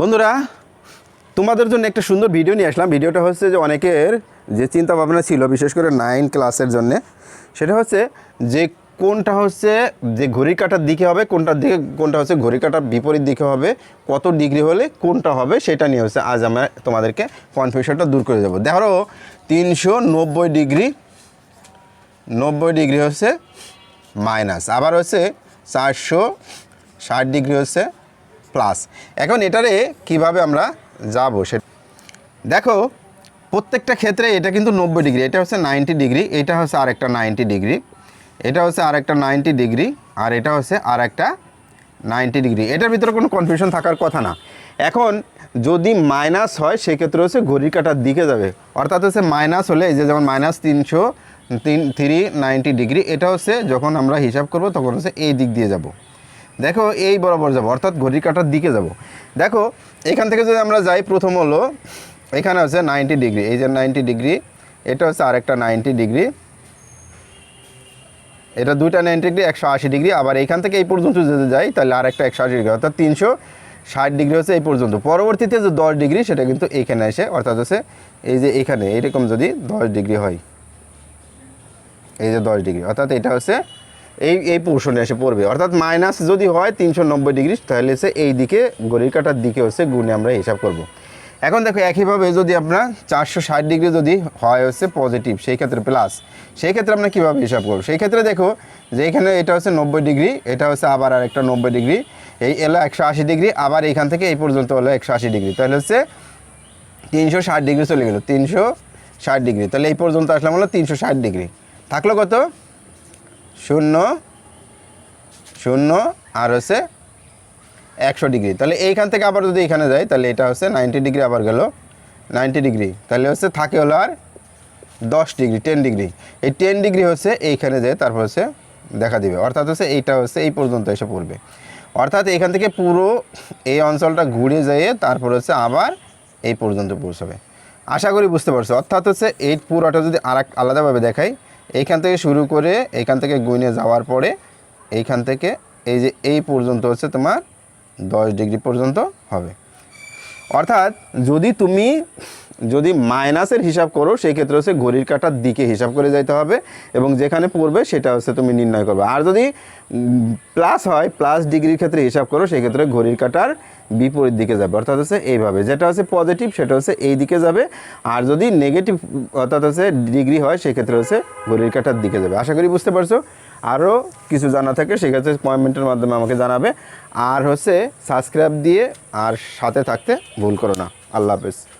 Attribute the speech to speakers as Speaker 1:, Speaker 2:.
Speaker 1: বন্ধুরা, তোমাদের জন্য একটা সুন্দর ভিডিও নিয়ে আসলাম। ভিডিওটা হচ্ছে যে অনেকের যে চিন্তা ভাবনা ছিল, বিশেষ করে নাইন ক্লাসের জন্য, সেটা হচ্ছে যে কোনটা হচ্ছে যে ঘড়ি কাটার দিকে হবে, কোনটার দিকে, কোনটা হচ্ছে ঘড়ি কাটার বিপরীত দিকে হবে, কত ডিগ্রি হলে কোনটা হবে, সেটা নিয়ে হচ্ছে আজ আমরা তোমাদেরকে কনফিউশনটা দূর করে দেবো। দেখো তিনশো নব্বই ডিগ্রি নব্বই ডিগ্রি হচ্ছে মাইনাস আবার হচ্ছে চারশো ষাট ডিগ্রি হচ্ছে প্লাস। এখন এটারে কীভাবে আমরা যাব সে দেখো, প্রত্যেকটা ক্ষেত্রে এটা কিন্তু নব্বই ডিগ্রি, এটা হচ্ছে নাইনটি ডিগ্রি, এটা হচ্ছে আরেকটা নাইনটি ডিগ্রি, এটা হচ্ছে আরেকটা নাইনটি ডিগ্রি, আর এটা হচ্ছে আর একটা নাইনটি ডিগ্রি। এটার ভিতরে কোনো কনফিউশন থাকার কথা না। এখন যদি মাইনাস হয়, সেক্ষেত্রে হচ্ছে ঘড়ির কাটার দিকে যাবে। অর্থাৎ হচ্ছে মাইনাস হলে এই যে যেমন মাইনাস তিনশো, তিন থ্রি নাইনটি ডিগ্রি, এটা হচ্ছে যখন আমরা হিসাব করব, তখন হচ্ছে এই দিক দিয়ে যাব। দেখো, এই বরাবর যাব, অর্থাৎ ঘড়ির কাটার দিকে যাব। দেখো, এখান থেকে যদি আমরা যাই, প্রথম হলো, এখানে হচ্ছে নাইনটি ডিগ্রি এই যে নাইনটি ডিগ্রি এটা হচ্ছে আরেকটা নাইনটি ডিগ্রি এটা দুইটা নাইনটি ডিগ্রি একশো আশি ডিগ্রি আবার এইখান থেকে এই পর্যন্ত যদি যাই, তাহলে আর একটা একশো আশি ডিগ্রি অর্থাৎ তিনশো ষাট ডিগ্রি হচ্ছে এই পর্যন্ত। পরবর্তীতে যে দশ ডিগ্রি সেটা কিন্তু এইখানে এসে, অর্থাৎ হচ্ছে এই যে এখানে এইরকম যদি দশ ডিগ্রি হয়। এই যে দশ ডিগ্রি অর্থাৎ এটা হচ্ছে এই এই পোর্শনে এসে পড়বে। অর্থাৎ মাইনাস যদি হয় তিনশো নব্বই ডিগ্রি, তাহলে হচ্ছে এই দিকে ঘড়ির কাটার দিকে হচ্ছে গুণে আমরা হিসাব করব। এখন দেখো, একইভাবে যদি আপনার চারশো ষাট ডিগ্রি যদি হয় হচ্ছে পজিটিভ সেই ক্ষেত্রে প্লাস সেই ক্ষেত্রে আমরা কীভাবে হিসাব করব? সেই ক্ষেত্রে দেখো যে এখানে এটা হচ্ছে নব্বই ডিগ্রি, এটা হচ্ছে আবার আর একটা নব্বই ডিগ্রি, এই এলো একশো আশি ডিগ্রি, আবার এইখান থেকে এই পর্যন্ত হলো একশো আশি ডিগ্রি। তাহলে হচ্ছে তিনশো ষাট ডিগ্রি চলে গেলো, তিনশো ষাট ডিগ্রি। তাহলে এই পর্যন্ত আসলাম হলো তিনশো ষাট ডিগ্রি। থাকল কত? শূন্য শূন্য, আর হচ্ছে একশো ডিগ্রি। তাহলে এইখান থেকে আবার যদি এখানে যাই, তাহলে এটা হচ্ছে নাইনটি ডিগ্রি আবার গেল। Ninety degree. তাহলে হচ্ছে থাকে হলো আর দশ ডিগ্রি, টেন ডিগ্রি। এই টেন ডিগ্রি হচ্ছে এইখানে যায় তারপর হচ্ছে দেখা দিবে। অর্থাৎ হচ্ছে এইটা হচ্ছে এই পর্যন্ত এসে পড়বে। অর্থাৎ এখান থেকে পুরো এই অঞ্চলটা ঘুরে যেয়ে তারপর হচ্ছে আবার এই পর্যন্ত পৌঁছাবে। আশা করি বুঝতে পারছ। অর্থাৎ হচ্ছে এই পুরোটা যদি আর আলাদাভাবে দেখাই এইখান থেকে শুরু করে এইখান থেকে গুনে যাওয়ার পরে এইখান থেকে এই যে এই পর্যন্ত হচ্ছে তোমার দশ ডিগ্রি পর্যন্ত হবে। অর্থাৎ যদি তুমি যদি মাইনাসের হিসাব করো সেই ক্ষেত্রে হচ্ছে ঘড়ির কাটার দিকে হিসাব করে যাইতে হবে এবং যেখানে পড়বে সেটা হচ্ছে তুমি নির্ণয় করবে। আর যদি প্লাস হয়, প্লাস ডিগ্রির ক্ষেত্রে হিসাব করো সেই ক্ষেত্রে ঘড়ির কাটার বিপরীত দিকে যাবে। অর্থাৎ হচ্ছে এইভাবে। যেটা হচ্ছে পজিটিভ সেটা হচ্ছে এই দিকে যাবে। আর যদি নেগেটিভ অর্থাৎ হচ্ছে ডিগ্রি হয়, সেক্ষেত্রে হচ্ছে ঘড়ির কাটার দিকে যাবে। আশা করি বুঝতে পারছ? আরও কিছু জানা থাকে, সেক্ষেত্রে কমেন্টের মাধ্যমে আমাকে জানাবে। আর হচ্ছে সাবস্ক্রাইব দিয়ে আর সাথে থাকতে ভুল করো না। আল্লাহ হাফেজ।